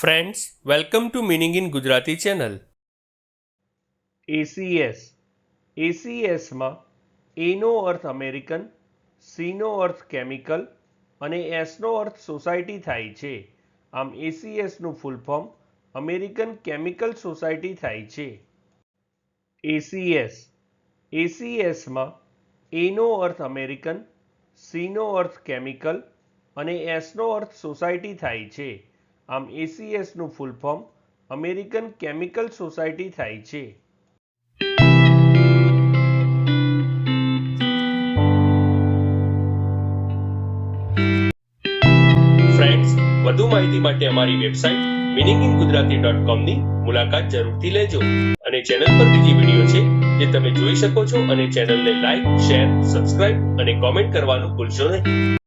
Friends welcome to meaning in Gujarati channel ACS એસીએસમાં એનો અર્થ American સીનો અર્થ chemical અને એસનો અર્થ society થાય છે. આમ એસીએસનું full form American chemical society થાય છે. એસીએસ એસીએસમાં એનો અર્થ અમેરિકન સીનો અર્થ કેમિકલ અને એસનો અર્થ સોસાયટી થાય છે. આમ એસીએસનું full form American chemical society થાય છે. ફ્રેન્ડ્સ વધુ માહિતી માટે અમારી website meaning in Gujarati dot કોમની મુલાકાત જરૂરથી લેજો. અને ચેનલ પર બીજી વીડિયો છે જે તમે જોઈ શકો છો અને ચેનલને લાઈક શેર સબસ્ક્રાઇબ અને કોમેન્ટ કરવાનું ભૂલશો નહીં.